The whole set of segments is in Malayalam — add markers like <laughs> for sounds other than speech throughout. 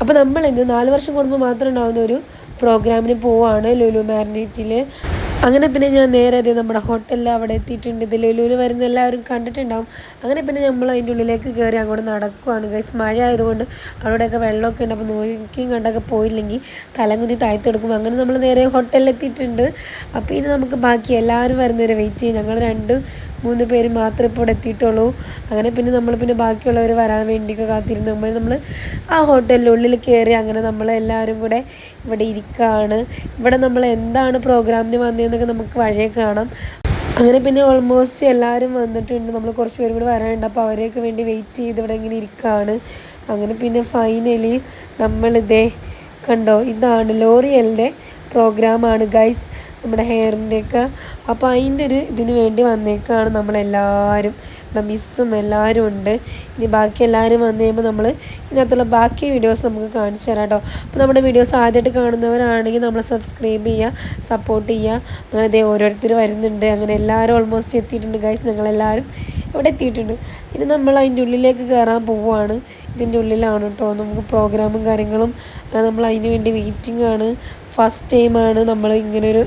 അപ്പോൾ നമ്മൾ ഇന്ന് നാല് വർഷം കൂടുമ്പോൾ മാത്രം ഉണ്ടാകുന്ന ഒരു പ്രോഗ്രാമിന് പോവാണ് ലുലു മാരിനേറ്റിൽ അങ്ങനെ പിന്നെ ഞാൻ നേരെ അതെ നമ്മുടെ ഹോട്ടലിൽ അവിടെ എത്തിയിട്ടുണ്ട്. ഇത് ലുലുവിൽ വരുന്ന എല്ലാവരും കണ്ടിട്ടുണ്ടാവും. അങ്ങനെ പിന്നെ നമ്മൾ അതിന്റെ ഉള്ളിലേക്ക് കയറി അങ്ങോട്ട് നടക്കുവാണ്. ഗൈസ് മഴ ആയതുകൊണ്ട് അവിടെയൊക്കെ വെള്ളമൊക്കെ ഉണ്ട്. അപ്പോൾ നോക്കിയും കണ്ടൊക്കെ പോയില്ലെങ്കിൽ തലകുതി താഴ്ത്തെടുക്കും അങ്ങനെ നമ്മൾ നേരെ ഹോട്ടലിൽ എത്തിയിട്ടുണ്ട്. അപ്പോൾ ഇനി നമുക്ക് ബാക്കി എല്ലാവരും വരുന്നവരെ വെയിറ്റ് ചെയ്യും. ഞങ്ങൾ രണ്ട് മൂന്ന് പേര് മാത്രമേ ഇപ്പോൾ ഇവിടെ എത്തിയിട്ടുള്ളൂ. അങ്ങനെ പിന്നെ നമ്മൾ പിന്നെ ബാക്കിയുള്ളവർ വരാൻ വേണ്ടിയൊക്കെ കാത്തിരുന്നു. നമ്മൾ നമ്മൾ ആ ഹോട്ടലിന്റെ ഉള്ളിൽ കയറി അങ്ങനെ നമ്മൾ എല്ലാവരും കൂടെ ഇവിടെ ഇരിക്കുകയാണ് ഇവിടെ നമ്മൾ എന്താണ് പ്രോഗ്രാമിന് വന്നതെന്നൊക്കെ നമുക്ക് വഴിയെ കാണാം. അങ്ങനെ പിന്നെ ഓൾമോസ്റ്റ് എല്ലാവരും വന്നിട്ടുണ്ട്. നമ്മൾ കുറച്ച് പേരും കൂടി വരാനുണ്ട്. അപ്പോൾ അവരെയൊക്കെ വേണ്ടി വെയിറ്റ് ചെയ്ത് ഇവിടെ ഇങ്ങനെ ഇരിക്കുകയാണ് അങ്ങനെ പിന്നെ ഫൈനലി നമ്മളിതേ കണ്ടോ? ഇതാണ് ലോറിയലിന്റെ പ്രോഗ്രാമാണ് ഗൈസ് നമ്മുടെ ഹെയറിന്റെയൊക്കെ. അപ്പോൾ അതിന്റെ ഒരു ഇതിന് വേണ്ടി വന്നേക്കാണ് നമ്മളെല്ലാവരും നമ്മുടെ മിസ്സും എല്ലാവരും ഉണ്ട്. ഇനി ബാക്കി എല്ലാവരും വന്നു കഴിയുമ്പോൾ നമ്മൾ ഇതിനകത്തുള്ള ബാക്കി വീഡിയോസ് നമുക്ക് കാണിച്ചു തരാം കേട്ടോ. അപ്പോൾ നമ്മുടെ വീഡിയോസ് ആദ്യമായിട്ട് കാണുന്നവരാണെങ്കിൽ നമ്മൾ സബ്സ്ക്രൈബ് ചെയ്യുക സപ്പോർട്ട് ചെയ്യുക. അങ്ങനെ ഇതേ ഓരോരുത്തർ വരുന്നുണ്ട്. അങ്ങനെ എല്ലാവരും ഓൾമോസ്റ്റ് എത്തിയിട്ടുണ്ട്. ഗൈസ് ഞങ്ങളെല്ലാവരും ഇവിടെ എത്തിയിട്ടുണ്ട്. ഇനി നമ്മൾ അതിന്റെ ഉള്ളിലേക്ക് കയറാൻ പോവുകയാണ്. ഇതിന്റെ ഉള്ളിലാണ് കേട്ടോ. നമുക്ക് പ്രോഗ്രാമും കാര്യങ്ങളും. നമ്മൾ അതിന് വേണ്ടി വെയിറ്റിംഗ് ആണ്. ഫസ്റ്റ് ടൈമാണ് നമ്മൾ ഇങ്ങനൊരു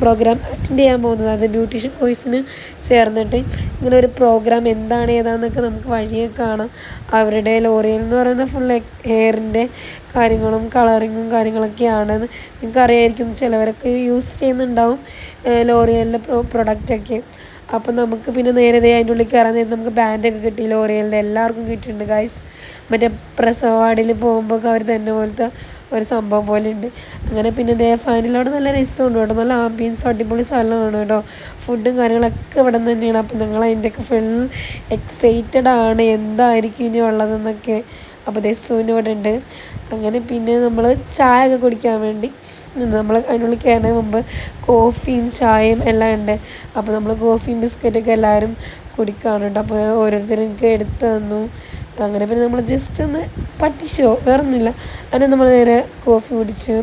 പ്രോഗ്രാം അറ്റൻഡ് ചെയ്യാൻ പോകുന്നത്. അത് ബ്യൂട്ടീഷ്യൻ കോഴ്സിന് ചേർന്നിട്ട് ഇങ്ങനെ ഒരു പ്രോഗ്രാം എന്താണ് ഏതാണെന്നൊക്കെ നമുക്ക് വഴിയെ കാണാം. അവരുടെ ലോറിയൽ എന്ന് പറയുന്ന ഫുൾ എക്സ് ഹെയറിന്റെ കാര്യങ്ങളും കളറിങ്ങും കാര്യങ്ങളൊക്കെയാണ് നിങ്ങൾക്ക് അറിയായിരിക്കും ചിലവരൊക്കെ യൂസ് ചെയ്യുന്നുണ്ടാവും ലോറിയലിന്റെ പ്രോ പ്രൊഡക്റ്റൊക്കെ അപ്പം നമുക്ക് പിന്നെ നേരെ അതിന്റെ ഉള്ളിൽ കയറാൻ നേരം നമുക്ക് ബാൻഡൊക്കെ കിട്ടി. ലോറിയലിന്റെ എല്ലാവർക്കും കിട്ടിയിട്ടുണ്ട് ഗൈസ് മറ്റേ പ്രസവ വാർഡിൽ പോകുമ്പോൾ അവർ തന്നെ പോലത്തെ ഒരു സംഭവം പോലെ ഉണ്ട്. അങ്ങനെ പിന്നെ ദേ ഫൈനലോട് നല്ല രസമുണ്ട് കേട്ടോ. നല്ല ആംബിയൻസ് അടിപൊളി സ്ഥലമാണ് കേട്ടോ. ഫുഡും കാര്യങ്ങളൊക്കെ ഇവിടെ നിന്ന് തന്നെയാണ്. അപ്പം ഞങ്ങൾ അതിന്റെയൊക്കെ ഫുൾ എക്സൈറ്റഡ് ആണ്. എന്തായിരിക്കും ഇനി ഉള്ളതെന്നൊക്കെ. അപ്പോൾ ദേ ഉണ്ട്. അങ്ങനെ പിന്നെ നമ്മൾ ചായ ഒക്കെ കുടിക്കാൻ വേണ്ടി നമ്മൾ അതിനുള്ളിൽ കയറുന്നതിന് മുമ്പ് കോഫിയും ചായയും എല്ലാം ഉണ്ട്. അപ്പോൾ നമ്മൾ കോഫിയും ബിസ്ക്കറ്റൊക്കെ എല്ലാവരും കുടിക്കാറുണ്ട്. അപ്പോൾ ഓരോരുത്തരും എനിക്ക് എടുത്ത് തന്നു. അങ്ങനെ പിന്നെ നമ്മൾ ജസ്റ്റ് ഒന്ന് പട്ടിച്ചോ വേറെ ഒന്നുമില്ല അങ്ങനെ നമ്മൾ നേരെ കോഫി കുടിച്ച്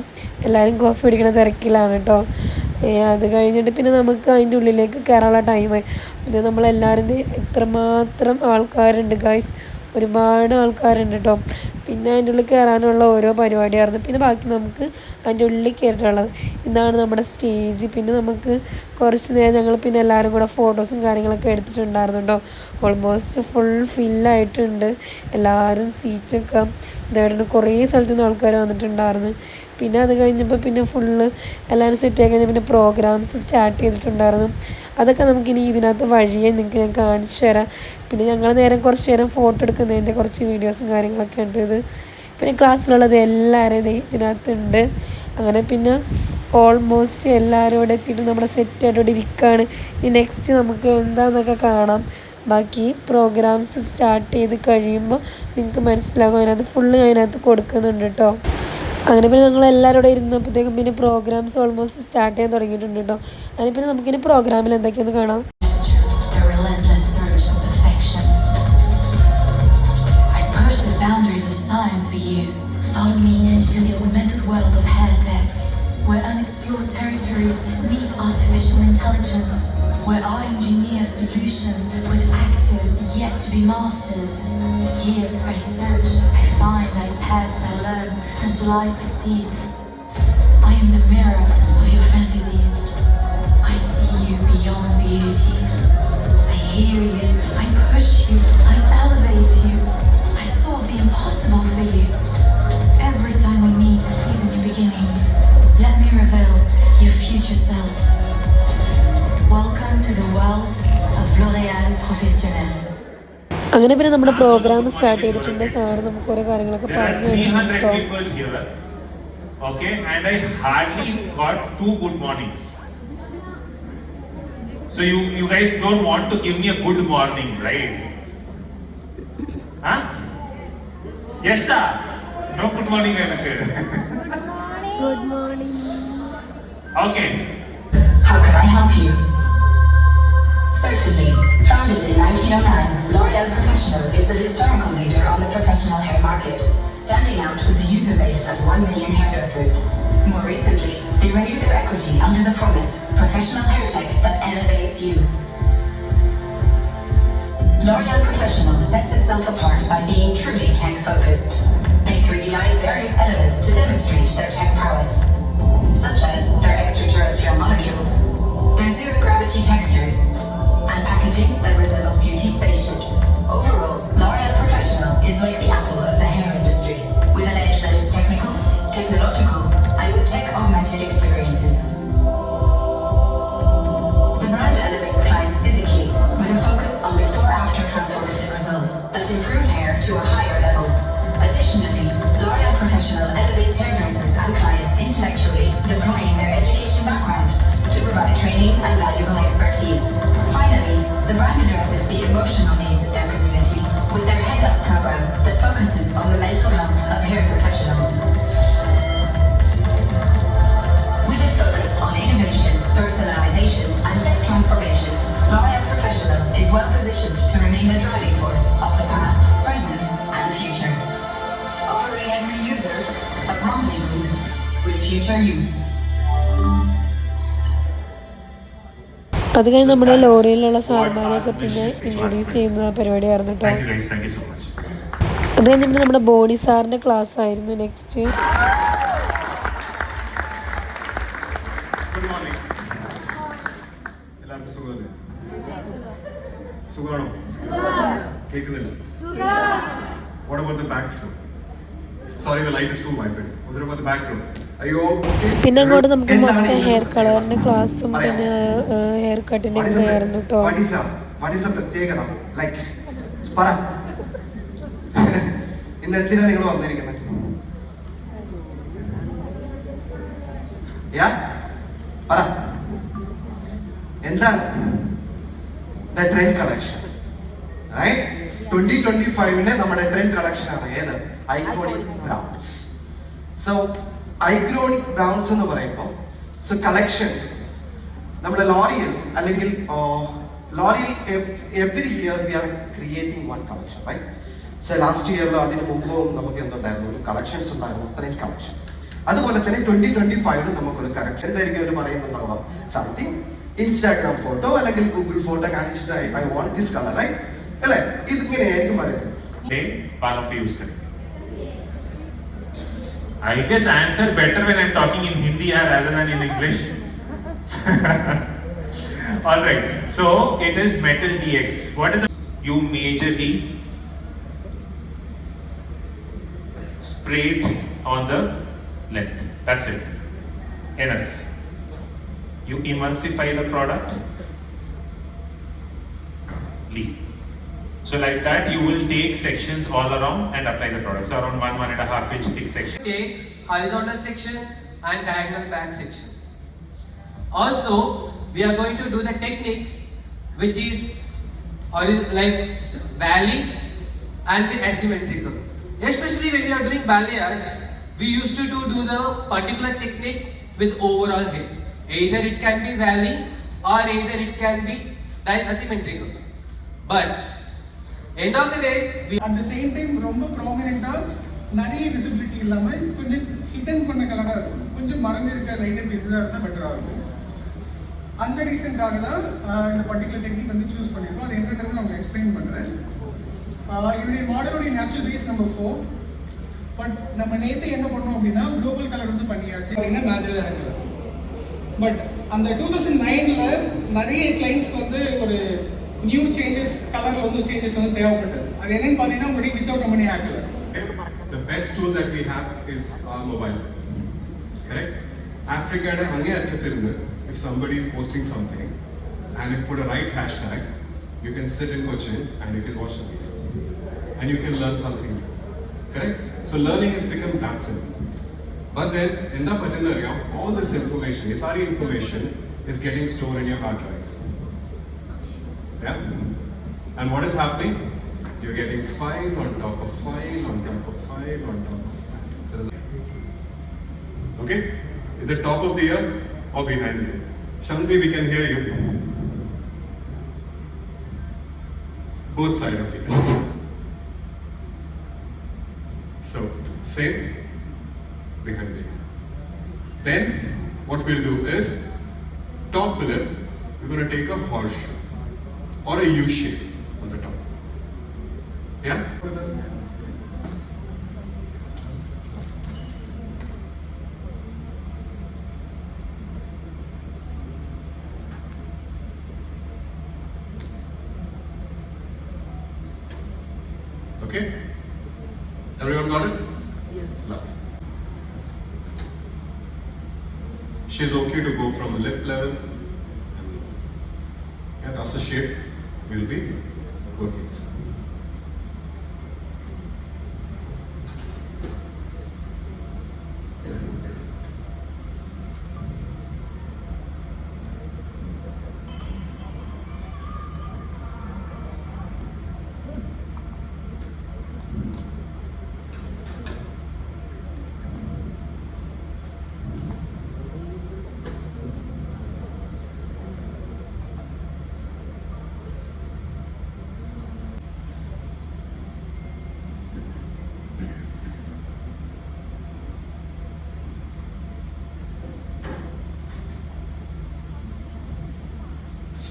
എല്ലാവരും കോഫി കുടിക്കണ തിരക്കിലാണ് കേട്ടോ അത് കഴിഞ്ഞിട്ട് പിന്നെ നമുക്ക് അതിന്റെ ഉള്ളിലേക്ക് കയറാനുള്ള ടൈമായി പിന്നെ നമ്മളെല്ലാവരും എത്രമാത്രം ആൾക്കാരുണ്ട് ഗൈസ് ഒരുപാട് ആൾക്കാരുണ്ട് കേട്ടോ പിന്നെ അതിന്റെ ഉള്ളിൽ കയറാനുള്ള ഓരോ പരിപാടിയായിരുന്നു. പിന്നെ ബാക്കി നമുക്ക് അതിന്റെ ഉള്ളിൽ കയറിയിട്ടുള്ളത് ഇതാണ് നമ്മുടെ സ്റ്റേജ്. പിന്നെ നമുക്ക് കുറച്ച് നേരം ഞങ്ങൾ പിന്നെ എല്ലാവരും കൂടെ ഫോട്ടോസും കാര്യങ്ങളൊക്കെ എടുത്തിട്ടുണ്ടായിരുന്നു കേട്ടോ ഓൾമോസ്റ്റ് ഫുൾ ഫില്ലായിട്ടുണ്ട് എല്ലാവരും സീറ്റൊക്കെ ഇതായിട്ടുണ്ട്. കുറേ സ്ഥലത്തു നിന്ന് ആൾക്കാർ വന്നിട്ടുണ്ടായിരുന്നു. പിന്നെ അത് കഴിഞ്ഞപ്പോൾ പിന്നെ ഫുള്ള് എല്ലാവരും സെറ്റ് ആയി കഴിഞ്ഞാൽ പിന്നെ പ്രോഗ്രാംസ് സ്റ്റാർട്ട് ചെയ്തിട്ടുണ്ടായിരുന്നു. അതൊക്കെ നമുക്കിനി ഇതിനകത്ത് വഴിയെ നിങ്ങൾക്ക് ഞാൻ കാണിച്ചു തരാം. പിന്നെ ഞങ്ങൾ നേരം കുറച്ച് നേരം ഫോട്ടോ എടുക്കുന്നതിന്റെ കുറച്ച് വീഡിയോസും കാര്യങ്ങളൊക്കെ ഉണ്ട് ഇത്. പിന്നെ ക്ലാസ്സിലുള്ളത് എല്ലാവരും ഇതിനകത്തുണ്ട്. അങ്ങനെ പിന്നെ ഓൾമോസ്റ്റ് എല്ലാവരും ഇവിടെ എത്തിയിട്ട് നമ്മുടെ സെറ്റായിട്ട് ഇവിടെ ഇരിക്കുകയാണ് ഇനി നെക്സ്റ്റ് നമുക്ക് എന്താണെന്നൊക്കെ കാണാം. ബാക്കി പ്രോഗ്രാംസ് സ്റ്റാർട്ട് ചെയ്ത് കഴിയുമ്പോൾ നിങ്ങൾക്ക് മനസ്സിലാകും. അതിനകത്ത് ഫുള്ള് അതിനകത്ത് കൊടുക്കുന്നുണ്ട് കേട്ടോ അങ്ങനെ പിന്നെ ഞങ്ങൾ എല്ലാവരും കൂടെ ഇരുന്നപ്പോഴത്തേക്കും പിന്നെ പ്രോഗ്രാംസ് ഓൾമോസ്റ്റ് സ്റ്റാർട്ട് ചെയ്യാൻ തുടങ്ങിയിട്ടുണ്ട് കേട്ടോ അതിന് പിന്നെ നമുക്കിനി പ്രോഗ്രാമിൽ എന്തൊക്കെയാണെന്ന് കാണാം. Follow me into the augmented world of hair where unexplored territories meet artificial intelligence, where our engineer solutions with be mastered. Here I search, I find, I test, I learn until I succeed. I am the mirror of your fantasies. I see you beyond beauty. I hear അങ്ങനെ പിന്നെ നമ്മുടെ പ്രോഗ്രാം സ്റ്റാർട്ട് ചെയ്തിട്ടുണ്ട് സാർ നമുക്ക് ഓരോ കാര്യങ്ങളൊക്കെ പറഞ്ഞു Okay, and I hardly got two good mornings. So you you guys don't want to give me a good morning, right? Huh? Yes, sir. No good morning, Anakir. Good morning. Okay. How can I help you? Certainly. Founded in 1909, L'Oreal Professional is the historical leader on the professional hair market, standing out with a user base of 1 million hairdressers. More recently, they renewed their equity under the promise professional hair tech that elevates you. L'Oreal Professional sets itself apart by being truly tech focused. They 3Dize various elements to demonstrate their tech prowess, such as their extraterrestrial molecules, their zero gravity textures, and packaging that resembles beauty spaceships. Overall, L'Oreal Professional is like the apple of the hair industry, with an edge that is technical, technological, and with tech augmented experiences. The brand elevates clients physically with a focus on before after transformative results that improve hair to a higher level. Additionally, the brand addresses the emotional needs of their community with their Head Up program that focuses on the mental health of hair professionals. With its focus on innovation, personalization, and tech transformation, L'Oreal Professional is well positioned to remain the driving force of the past, present, and future. Offering every user a rendezvous with future you. അത് കഴിഞ്ഞ് നമ്മുടെ ലോറിയിലുള്ള സാർമാരെയൊക്കെ പിന്നെ ഇൻട്രൊഡ്യൂസ് ചെയ്യുന്ന പരിപാടിയായിരുന്നു കേട്ടോ. അത് കഴിഞ്ഞിട്ട് നമ്മുടെ ബോണി സാറിന്റെ ക്ലാസ് ആയിരുന്നു നെക്സ്റ്റ് സുഖമാണോ കേൾക്കുന്നില്ല What about the back row? Sorry, the light is too vibrant. What about the back row? പിന്നെ അങ്ങോട്ട് നമുക്ക് മൊത്തം ഹെയർ കളറിന്റെ ക്ലാസ്സും പിന്നെ ഹെയർ കട്ടിന്റെ ഒക്കെ ആയിരുന്നു കേട്ടോ <laughs> ഇന്ന് നിങ്ങൾ വന്നിരിക്കുന്നത്? യാ പറ. എന്താണ്? The trend collection twenty twenty ഫൈവിന് നമ്മുടെ ട്രെൻഡ് കളക്ഷൻ ആണ്. ഏത്? Iconic browns so iconic browns എന്ന് പറയുമ്പോൾ സോ കളക്ഷൻ നമ്മുടെ ലോറിയൽ അല്ലെങ്കിൽ L'Oreal every year we are creating one collection right so last ഇയറിലോ അതിന് മുമ്പും നമുക്ക് എന്തുണ്ടായിരുന്നു? ഒരു കളക്ഷൻസ് ഉണ്ടായിരുന്നു അത്രയും കളക്ഷൻ അതുപോലെ തന്നെ ട്വന്റി ട്വന്റി ഫൈവിൽ നമുക്കൊരു കളക്ഷൻ എന്തായിരിക്കും അവർ പറയുന്നുണ്ടാവാം? സംതിങ് ഇൻസ്റ്റാഗ്രാം ഫോട്ടോ അല്ലെങ്കിൽ ഗൂഗിൾ ഫോട്ടോ കാണിച്ചിട്ട് I want this colour right അല്ലേ? ഇതിങ്ങനെയായിരിക്കും പറയുന്നത്. I guess I answer better when I'm talking in Hindi ah, rather than in English. <laughs> Alright, so it is metal DX. What is the you majorly sprayed on the length. That's it. Enough. You emulsify the product, leave. So like that, you will take sections all around and apply the product. So around one, one and a half inch thick section. take horizontal section and diagonal back sections. Also, we are going to do the technique which is horiz- like valley and the asymmetrical. Especially when we are doing balayage, we used to do, do the particular technique with overall head. Either it can be valley or either it can be asymmetrical. But end of the day, we at the same time ரொம்ப ப்ராமினெண்ட்டாக நிறைய விசிபிலிட்டி இல்லாமல் கொஞ்சம் ஹிடன் பண்ண கலராக இருக்கும். கொஞ்சம் மறைஞ்சிருக்க லைட்டர் பீஸஸாக இருந்தால் பெட்டராக இருக்கும். அந்த ரீசனுக்காக தான் இந்த பர்டிகுலர் டெக்னிக் வந்து சூஸ் பண்ணியிருக்கோம் அது என்ன டைம் நான் எக்ஸ்பிளைன் பண்ணுறேன் என்னுடைய மாடலுடைய natural base number four but நம்ம நேற்று என்ன பண்ணோம் அப்படின்னா குளோபல் கலர் வந்து பண்ணியாச்சு. அப்படின்னா மேஜர் கலர் பட் அந்த டூ தௌசண்ட் நைனில் நிறைய கிளைண்ட்ஸ்க்கு வந்து ஒரு நியூ சேஞ்சஸ் கலரில் வந்து சேஞ்சஸ் வந்து தேவைப்பட்டது அது என்னன்னு பார்த்தீங்கன்னா உங்களுக்கு without ammonia hair colour The best tool that we have is our mobile phone. Correct? Africa hangye attattirundu. If somebody is posting something and if put a right hashtag, you can sit in Cochin and you can watch the video. And you can learn something new. Correct? So learning has become that simple. But then in the area, all this information, SRE information is getting stored in your hard drive. Yeah? And what is happening? You're getting file on top of file on top of file on top of file. Is Okay? At the top of the ear or behind the ear? Shamsi, we can hear you. Both sides of the ear. So, same behind the ear. Then, what we'll do is, top pillar, we're going to take a horseshoe or a U shape on the top. Yeah? Okay? Everyone got it? Yes. No. She's okay to go from lip level. And, yeah, that's the shape we'll be working.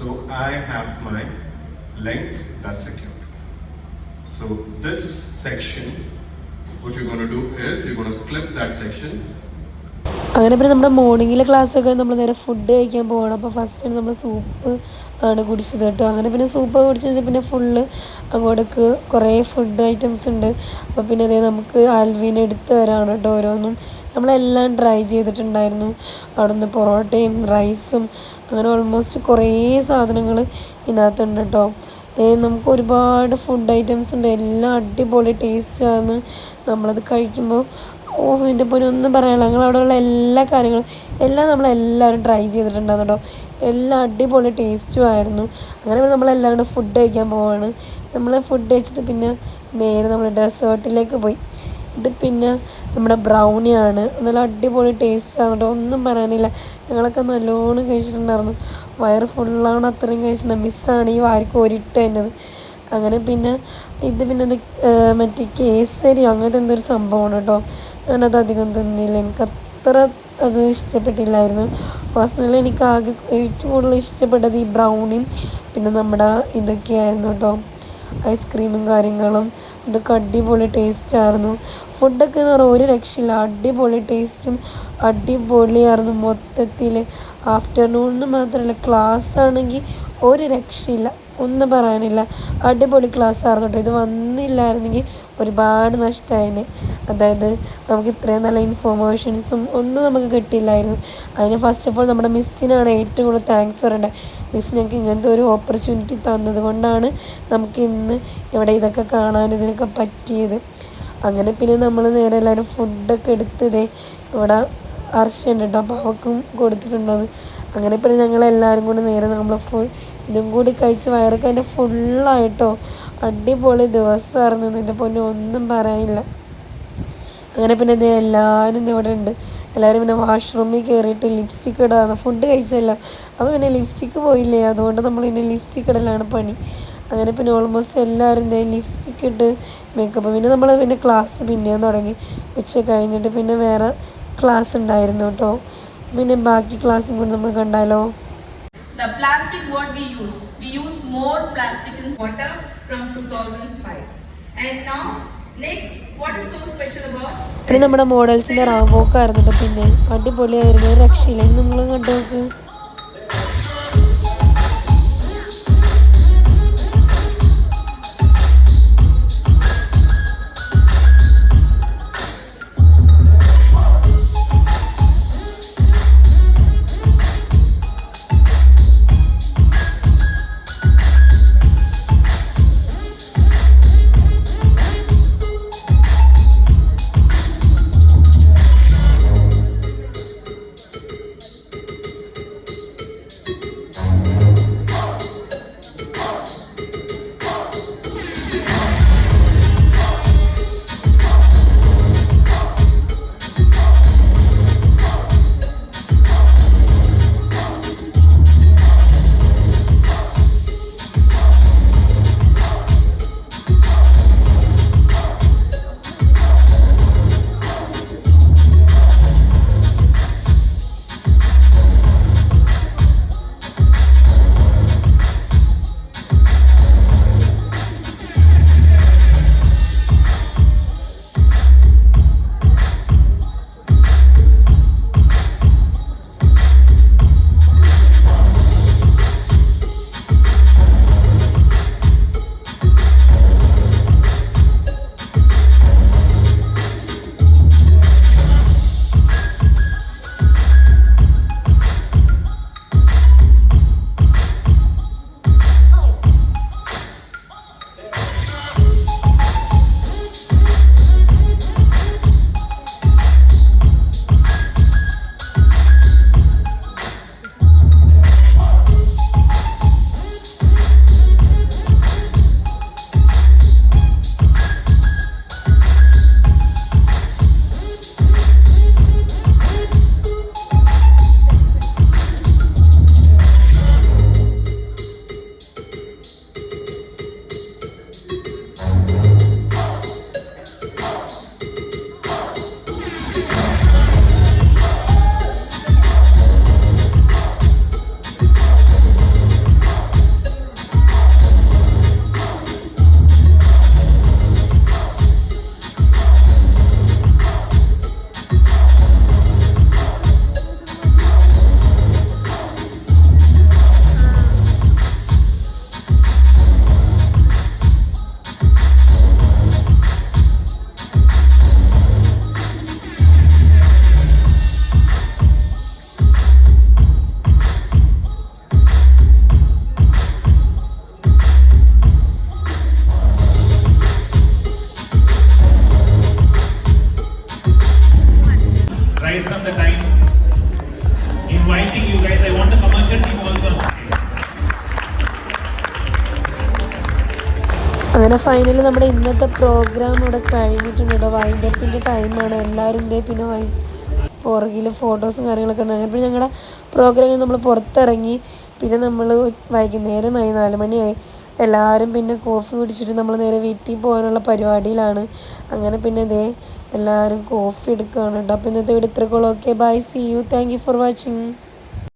So I have my length that's secured. So this section, what you're going to do is you're going to clip that section. അങ്ങനെ പിന്നെ നമ്മുടെ മോർണിംഗിലെ ക്ലാസ്സൊക്കെ നമ്മൾ നേരെ ഫുഡ് കഴിക്കാൻ പോകണം അപ്പോൾ ഫസ്റ്റ് നമ്മൾ സൂപ്പ് ആണ് കുടിച്ചത് കേട്ടോ. അങ്ങനെ പിന്നെ സൂപ്പ് കുടിച്ചിട്ട് പിന്നെ ഫുള്ള് അങ്ങോട്ടേക്ക് കുറേ ഫുഡ് ഐറ്റംസ് ഉണ്ട്. അപ്പോൾ പിന്നെ അതേ നമുക്ക് ആൽവീൻ എടുത്ത് വരാണ് കേട്ടോ ഓരോന്നും. നമ്മളെല്ലാം ട്രൈ ചെയ്തിട്ടുണ്ടായിരുന്നു. അവിടെ നിന്ന് പൊറോട്ടയും റൈസും അങ്ങനെ ഓൾമോസ്റ്റ് കുറേ സാധനങ്ങൾ ഇതിനകത്തുണ്ട് കേട്ടോ നമുക്ക് ഒരുപാട് ഫുഡ് ഐറ്റംസ് ഉണ്ട്. എല്ലാം അടിപൊളി ടേസ്റ്റാണ് നമ്മളത് കഴിക്കുമ്പോൾ ഓ എന്റെ പൊന്നെ ഒന്നും പറയാനില്ല. ഞങ്ങൾ അവിടെയുള്ള എല്ലാ കാര്യങ്ങളും എല്ലാം നമ്മളെല്ലാവരും ട്രൈ ചെയ്തിട്ടുണ്ടായിരുന്നു കേട്ടോ എല്ലാം അടിപൊളി ടേസ്റ്റും ആയിരുന്നു. അങ്ങനെ നമ്മളെല്ലാവരും ഫുഡ് കഴിക്കാൻ പോവാണ്. നമ്മൾ ഫുഡ് കഴിച്ചിട്ട് പിന്നെ നേരെ നമ്മൾ ഡെസേർട്ടിലേക്ക് പോയി. ഇത് പിന്നെ നമ്മുടെ ബ്രൗണി ആണ്. നല്ല അടിപൊളി ടേസ്റ്റാണ് കേട്ടോ ഒന്നും പറയാനില്ല. ഞങ്ങളൊക്കെ നല്ലോണം കഴിച്ചിട്ടുണ്ടായിരുന്നു. വയറ് ഫുള്ളാണ് അത്രയും കഴിച്ചിട്ടുണ്ട് മിസ്സാണ് ഈ വാരിക്ക് ഒരിട്ട് തന്നത് അങ്ങനെ പിന്നെ ഇത് പിന്നെ ഇത് മറ്റേ കേസരി അങ്ങനത്തെ എന്തോ ഒരു സംഭവമാണ് കേട്ടോ ഞാനത് അധികം തിന്നില്ല. എനിക്ക് അത്ര അത് ഇഷ്ടപ്പെട്ടില്ലായിരുന്നു. പേഴ്സണലി എനിക്ക് ആകെ ഏറ്റവും കൂടുതൽ ഇഷ്ടപ്പെട്ടത് ഈ ബ്രൗണിയും പിന്നെ നമ്മുടെ ഇതൊക്കെയായിരുന്നു കേട്ടോ ഐസ്ക്രീമും കാര്യങ്ങളും. ഇതൊക്കെ അടിപൊളി ടേസ്റ്റായിരുന്നു ഫുഡൊക്കെ എന്ന് പറഞ്ഞാൽ ഒരു രക്ഷയില്ല. അടിപൊളി ടേസ്റ്റും അടിപൊളിയായിരുന്നു മൊത്തത്തിൽ ആഫ്റ്റർനൂണിന് മാത്രമല്ല ക്ലാസ് ആണെങ്കിൽ ഒരു രക്ഷയില്ല. ഒന്നും പറയാനില്ല. അടിപൊളി ക്ലാസ് ആയിരുന്നു കേട്ടോ ഇത് വന്നില്ലായിരുന്നെങ്കിൽ ഒരുപാട് നഷ്ടമായിന് അതായത് നമുക്ക് ഇത്രയും നല്ല ഇൻഫോർമേഷൻസും ഒന്നും നമുക്ക് കിട്ടിയില്ലായിരുന്നു. അതിന് ഫസ്റ്റ് ഓഫ് ഓൾ നമ്മുടെ മിസ്സിനാണ് ഏറ്റവും കൂടുതൽ താങ്ക്സ് പറയേണ്ടത് മിസ് ഞങ്ങൾക്ക് ഇങ്ങനത്തെ ഒരു ഓപ്പർച്യൂണിറ്റി തന്നത് കൊണ്ടാണ് നമുക്ക് ഇന്ന് ഇവിടെ ഇതൊക്കെ കാണാൻ ഇതിനൊക്കെ പറ്റിയത്. അങ്ങനെ പിന്നെ നമ്മൾ നേരെ എല്ലാവരും ഫുഡൊക്കെ എടുത്തതേ ഇവിടെ അർച്ചയുണ്ട് കേട്ടോ. അപ്പോൾ അവർക്കും കൊടുത്തിട്ടുണ്ടെന്ന് അങ്ങനെ പിന്നെ ഞങ്ങൾ എല്ലാവരും കൂടി നേരെ നമ്മൾ ഫുൾ ഇതും കൂടി കഴിച്ച് വയറൊക്കെ അതിന്റെ ഫുള്ളായിട്ടോ അടിപൊളി ദിവസമായിരുന്നു എന്റെ പൊന്നെ ഒന്നും പറയാനില്ല. അങ്ങനെ പിന്നെ ഇത് എല്ലാവരും ഇവിടെ ഉണ്ട്. എല്ലാവരും പിന്നെ വാഷ്റൂമിൽ കയറിയിട്ട് ലിപ്സ്റ്റിക് ഇടാന്ന് ഫുഡ് കഴിച്ചല്ല അപ്പോൾ പിന്നെ ലിപ്സ്റ്റിക്ക് പോയില്ലേ? അതുകൊണ്ട് നമ്മൾ പിന്നെ ലിപ്സ്റ്റിക് ഇടലാണ് പണി. അങ്ങനെ പിന്നെ ഓൾമോസ്റ്റ് എല്ലാവരും ഇതേ ലിപ്സ്റ്റിക് ഇട്ട് മേക്കപ്പ് പിന്നെ നമ്മൾ പിന്നെ ക്ലാസ് പിന്നെയും തുടങ്ങി. ഉച്ച കഴിഞ്ഞിട്ട് പിന്നെ വേറെ ക്ലാസ് ഉണ്ടായിരുന്നു കേട്ടോ. പിന്നെ ബാക്കി ക്ലാസ്സും കൂടി നമുക്ക് കണ്ടാലോ? The plastic what we use, we use more plastic in water from 2005. And now, next, what is so special about? പിന്നെ നമ്മുടെ മോഡൽസിന്റെ റാവോക്കായിരുന്നു ആയിരുന്നു പിന്നെ അടിപൊളിയായിരുന്നു. രക്ഷയില്ലെങ്കിൽ നമ്മൾ കണ്ടു നോക്ക്. Inviting you guys. I want the commercial team also. അങ്ങനെ ഫൈനലി നമ്മുടെ ഇന്നത്തെ പ്രോഗ്രാം അവിടെ കഴിഞ്ഞിട്ടുണ്ട് കേട്ടോ. വൈൻഡപ്പിന്റെ ടൈമാണ് എല്ലാവരും ഇതേ പിന്നെ വൈ പുറകിൽ ഫോട്ടോസും കാര്യങ്ങളൊക്കെ അങ്ങനെ പിന്നെ ഞങ്ങളുടെ പ്രോഗ്രാം നമ്മൾ പുറത്തിറങ്ങി. പിന്നെ നമ്മൾ വൈകുന്നേരമായി. നാല് മണിയായി. എല്ലാവരും പിന്നെ കോഫി കുടിച്ചിട്ട് നമ്മൾ നേരെ വീട്ടിൽ പോകാനുള്ള പരിപാടിയിലാണ്. അങ്ങനെ പിന്നെ ഇതേ എല്ലാവരും കോഫി എടുക്കുകയാണ് കേട്ടോ. അപ്പോൾ ഇന്നത്തെ video ഇത്രക്കുള്ളൂ okay bye see you thank you for watching